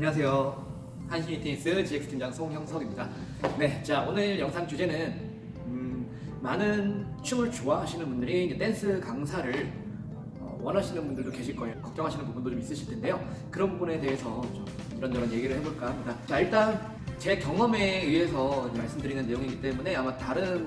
안녕하세요. 한신 피트니스 GX 팀장 송형석입니다. 네, 자 오늘 영상 주제는 음, 많은 춤을 좋아하시는 분들이 이제 댄스 강사를 어, 원하시는 분들도 계실 거예요. 걱정하시는 부분도 좀 있으실 텐데요. 그런 부분에 대해서 좀 이런저런 얘기를 해볼까 합니다. 자 일단 제 경험에 의해서 말씀드리는 내용이기 때문에 아마 다른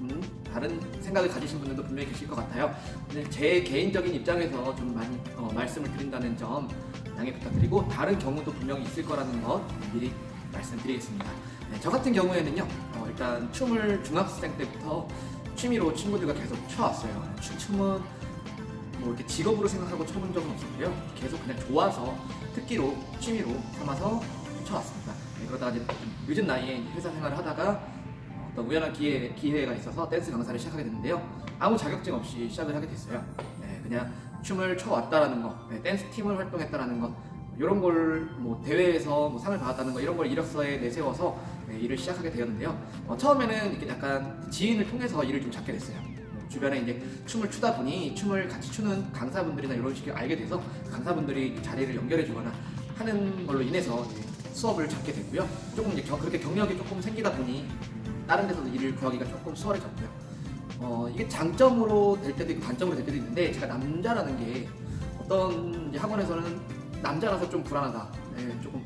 음, 다른 생각을 가지신 분들도 분명히 계실 것 같아요. 근데 제 개인적인 입장에서 좀 많이 어, 말씀을 드린다는 점 양해 부탁드리고 다른 경우도 분명히 있을 거라는 것 미리 말씀드리겠습니다. 네, 저 같은 경우에는요, 어, 일단 춤을 중학생 때부터 취미로 친구들과 계속 춰왔어요. 춤, 춤은 뭐 이렇게 직업으로 생각하고 춰본 적은 없었고요. 계속 그냥 좋아서 특기로 취미로 삼아서 춰왔습니다. 네, 그러다가 이제 좀 늦은 나이에 회사 생활을 하다가 어떤 우연한 기회, 기회가 있어서 댄스 강사를 시작하게 됐는데요. 아무 자격증 없이 시작을 하게 됐어요. 네, 그냥 춤을 춰왔다라는 거, 네, 댄스 팀을 활동했다라는 것, 이런 걸 뭐 대회에서 뭐 상을 받았다는 거 이런 걸 이력서에 내세워서 네, 일을 시작하게 되었는데요. 어, 처음에는 이렇게 약간 지인을 통해서 일을 좀 찾게 됐어요. 어, 주변에 이제 춤을 추다 보니 춤을 같이 추는 강사분들이나 이런 식을 알게 돼서 강사분들이 자리를 연결해주거나 하는 걸로 인해서 수업을 잡게 됐고요. 조금 이제 겨- 그렇게 경력이 조금 생기다 보니 다른 데서도 일을 구하기가 조금 수월해졌고요. 어, 이게 장점으로 될 때도 있고 단점으로 될 때도 있는데 제가 남자라는 게 어떤 학원에서는 남자라서 좀 불안하다. 네, 조금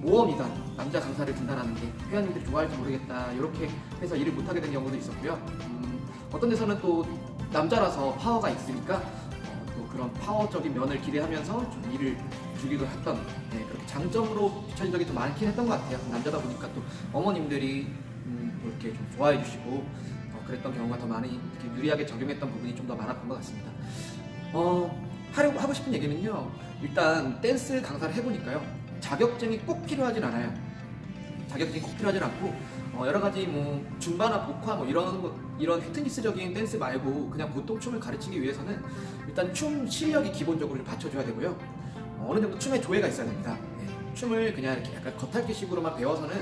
모험이다. 남자 강사를 둔다라는 게 회원님들이 좋아할지 모르겠다. 이렇게 해서 일을 못하게 된 경우도 있었고요. 음, 어떤 데서는 또 남자라서 파워가 있으니까 어, 또 그런 파워적인 면을 기대하면서 좀 일을 주기도 했던 네, 그렇게 장점으로 비춰진 적이 좀 많긴 했던 것 같아요. 남자다 보니까 또 어머님들이 음, 또 이렇게 좀 좋아해 주시고 어, 그랬던 경우가 더 많이 유리하게 적용했던 부분이 좀 더 많았던 것 같습니다. 어, 하려고 하고 싶은 얘기는요. 일단 댄스 강사를 해보니까요. 자격증이 꼭 필요하진 않아요. 자격증이 꼭 필요하진 않고 어, 여러 가지 뭐 줌바나 복화 뭐 이런 거- 이런 피트니스적인 댄스 말고 그냥 보통 춤을 가르치기 위해서는 일단 춤 실력이 기본적으로 좀 받쳐줘야 되고요. 어, 어느 정도 춤의 조예가 있어야 됩니다. 네, 춤을 그냥 이렇게 약간 겉핥기식으로만 배워서는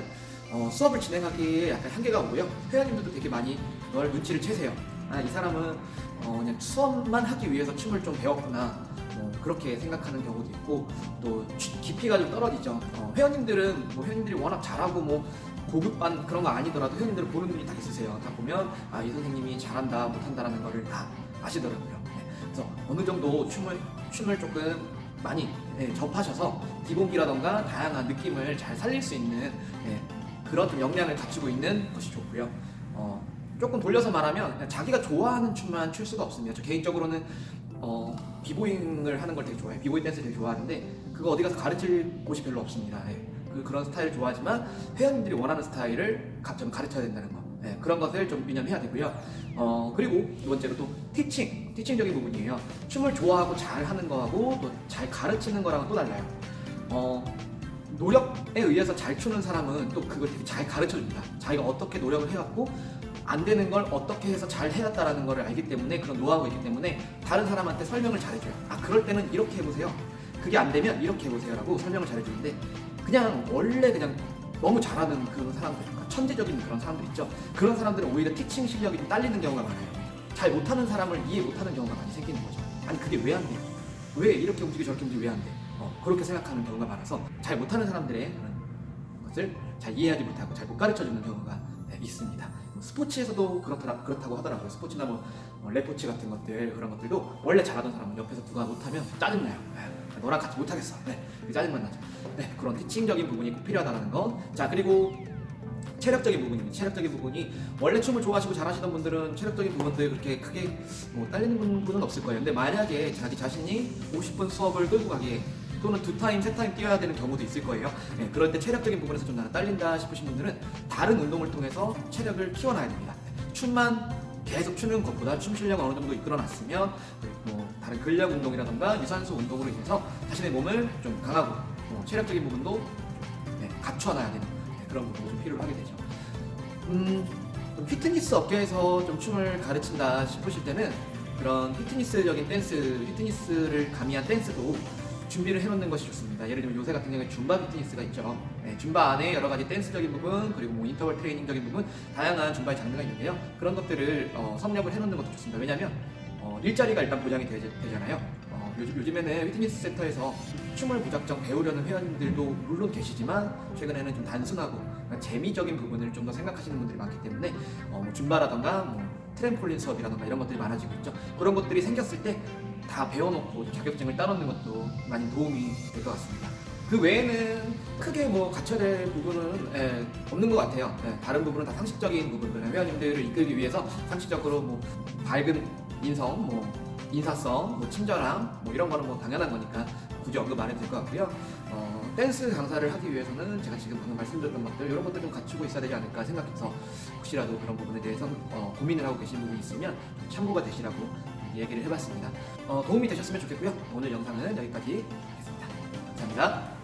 어, 수업을 진행하기에 약간 한계가 오고요. 회원님들도 되게 많이 그걸 눈치를 채세요. 아, 이 사람은 어, 그냥 수업만 하기 위해서 춤을 좀 배웠구나. 뭐 그렇게 생각하는 경우도 있고 또 취- 깊이가 좀 떨어지죠. 어, 회원님들은 뭐 회원님들이 워낙 잘하고 뭐 고급반 그런 거 아니더라도 회원님들은 보는 눈이 다 있으세요. 다 보면 아 이 선생님이 잘한다 못한다라는 거를 다 아시더라고요. 네, 그래서 어느 정도 춤을 춤을 조금 많이 네, 접하셔서 기본기라던가 다양한 느낌을 잘 살릴 수 있는 네, 그런 좀 역량을 갖추고 있는 것이 좋고요. 어, 조금 돌려서 말하면 자기가 좋아하는 춤만 출 수가 없습니다. 저 개인적으로는 어, 비보잉을 하는 걸 되게 좋아해요. 비보이 댄스 되게 좋아하는데 그거 어디 가서 가르칠 곳이 별로 없습니다. 예. 그, 그런 스타일 좋아하지만 회원님들이 원하는 스타일을 가, 좀 가르쳐야 된다는 거. 예, 그런 것을 좀 유념해야 되고요. 어, 그리고 두 번째로 또 티칭, 티칭적인 부분이에요. 춤을 좋아하고 잘 하는 거하고 또 잘 가르치는 거랑은 또 달라요. 어, 노력에 의해서 잘 추는 사람은 또 그걸 되게 잘 가르쳐 줍니다. 자기가 어떻게 노력을 해왔고 안 되는 걸 어떻게 해서 잘 해놨다라는 걸 알기 때문에 그런 노하우가 있기 때문에 다른 사람한테 설명을 잘해줘요. 아 그럴 때는 이렇게 해보세요. 그게 안 되면 이렇게 해보세요라고 설명을 잘해주는데 그냥 원래 그냥 너무 잘하는 그런 사람들, 천재적인 그런 사람들 있죠. 그런 사람들은 오히려 티칭 실력이 좀 딸리는 경우가 많아요. 잘 못하는 사람을 이해 못하는 경우가 많이 생기는 거죠. 아니 그게 왜 안 돼? 왜 이렇게 움직이 저렇게 움직이 왜안 돼? 어, 그렇게 생각하는 경우가 많아서 잘 못하는 사람들의 그런 것을 잘 이해하지 못하고 잘 못 가르쳐 주는 경우가 네, 있습니다. 뭐 스포츠에서도 그렇더라, 그렇다고 하더라고요. 스포츠나 뭐 어, 레포츠 같은 것들 그런 것들도 원래 잘하던 사람은 옆에서 누가 못하면 짜증나요. 에휴, 너랑 같이 못하겠어. 네, 짜증만 나죠. 네, 그런 티칭적인 부분이 꼭 필요하다는 거. 자 그리고 체력적인 부분입니다. 체력적인 부분이 원래 춤을 좋아하시고 잘하시던 분들은 체력적인 부분들 그렇게 크게 뭐 딸리는 분은 없을 거예요. 근데 만약에 자기 자신이 50분 수업을 끌고 가기에 또는 두 타임, 세 타임 뛰어야 되는 경우도 있을 거예요. 네, 그럴 때 체력적인 부분에서 좀 나는 딸린다 싶으신 분들은 다른 운동을 통해서 체력을 키워놔야 됩니다. 춤만 계속 추는 것보다 춤 실력을 어느 정도 이끌어놨으면 뭐 다른 근력 운동이라던가 유산소 운동으로 인해서 자신의 몸을 좀 강하고 어, 체력적인 부분도 네, 갖춰놔야 되는 네, 그런 부분이 좀 필요로 하게 되죠. 음, 좀 피트니스 업계에서 좀 춤을 가르친다 싶으실 때는 그런 피트니스적인 댄스, 피트니스를 가미한 댄스도 준비를 해놓는 것이 좋습니다. 예를 들면 요새 같은 경우에 줌바 피트니스가 있죠. 네, 줌바 안에 여러 가지 댄스적인 부분 그리고 뭐 인터벌 트레이닝적인 부분 다양한 줌바의 장르가 있는데요. 그런 것들을 어, 섭렵을 해놓는 것도 좋습니다. 왜냐하면 어, 일자리가 일단 보장이 되, 잖아요 요즘, 요즘 에는 피트니스 센터에서 춤을 무작정 배우려는 회원들도 물론 계시지만 최근에는 좀 단순하고 그러니까 재미적인 부분을 좀 더 생각하시는 분들이 많기 때문에 어, 뭐 줌바라던가 뭐 트램폴린 수업이라던가 이런 것들이 많아지고 있죠. 그런 것들이 생겼을 때 다 배워놓고 좀 자격증을 따놓는 것도 많이 도움이 될 것 같습니다. 그 외에는 크게 뭐 갖춰야 될 부분은 예, 없는 것 같아요. 예, 다른 부분은 다 상식적인 부분들, 회원님들을 이끌기 위해서 상식적으로 뭐 밝은 인성, 뭐 인사성, 뭐 친절함, 뭐 이런 거는 뭐 당연한 거니까 굳이 언급 안 해도 될 것 같고요. 어, 댄스 강사를 하기 위해서는 제가 지금 방금 말씀드렸던 것들 이런 것들 좀 갖추고 있어야 되지 않을까 생각해서 혹시라도 그런 부분에 대해서 어, 고민을 하고 계신 부분이 있으면 참고가 되시라고 얘기를 해봤습니다. 어, 도움이 되셨으면 좋겠고요. 오늘 영상은 여기까지 하겠습니다. 감사합니다.